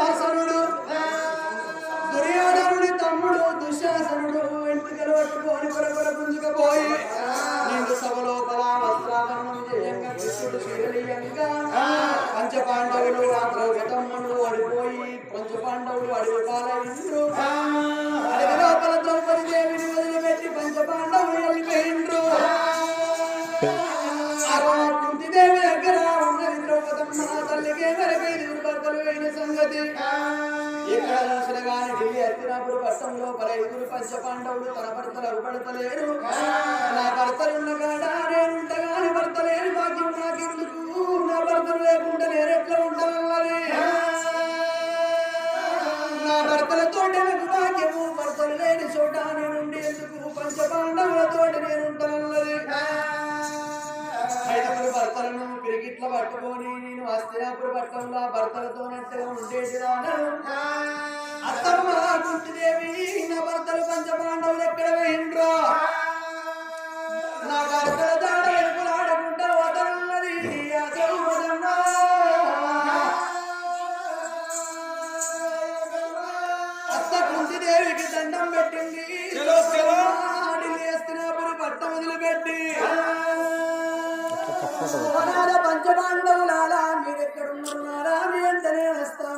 దుశ్శాసనుడు దుర్యోధనుడి తమ్ముడు దుశ్శాసనుడు వెంట్రుకలు పట్టుకొని కొరకొర పుంజుకపోయి నిండు సభలోపల వస్త్రావరణం చేయంగా కృష్ణుడు శ్రీరలియంగా పంచపాండవులు ఆ ద్రౌపది అడిపోయి ఓడిపోయి పంచపాండవులు అడుగు పాలైండ్రు అడవి లోపల ద్రౌపది దేవిని వదిలిపెట్టి పంచపాండవులు వెళ్ళిపోయిండ్రు ఇక్కడ గాని ఢిల్లీ అర్జునాపుడు కష్టంలో పల ఐదుగురు పంచ పాండవులు తన భర్తలు అగుపడతలేరు నా భర్తలున్న కాడ భర్త లేని భాగ్యం నాకెందుకు? నా భర్తలు లేకుండా నేనెట్లా ఉంటానన్నది నా భర్తలతో నాకు భాగ్యము భర్తలు లేని చోట నేనుండి ఎందుకు? పంచ పాండవులతో నేనుంటానన్నది ఐదుగురు భర్తలను పిరిగిట్ల పట్టుకొని నేను హస్తినాపుర పట్టంలో ఆ భర్తలతో నట్టుగా ఉండేది రాను తల్లికి దండం పెట్టింది. వేస్తున్నప్పుడు భర్త వదిలిపెట్టి పంచపాండవులారా మీరెక్కడున్నారా మీ అంటనే వస్తాం.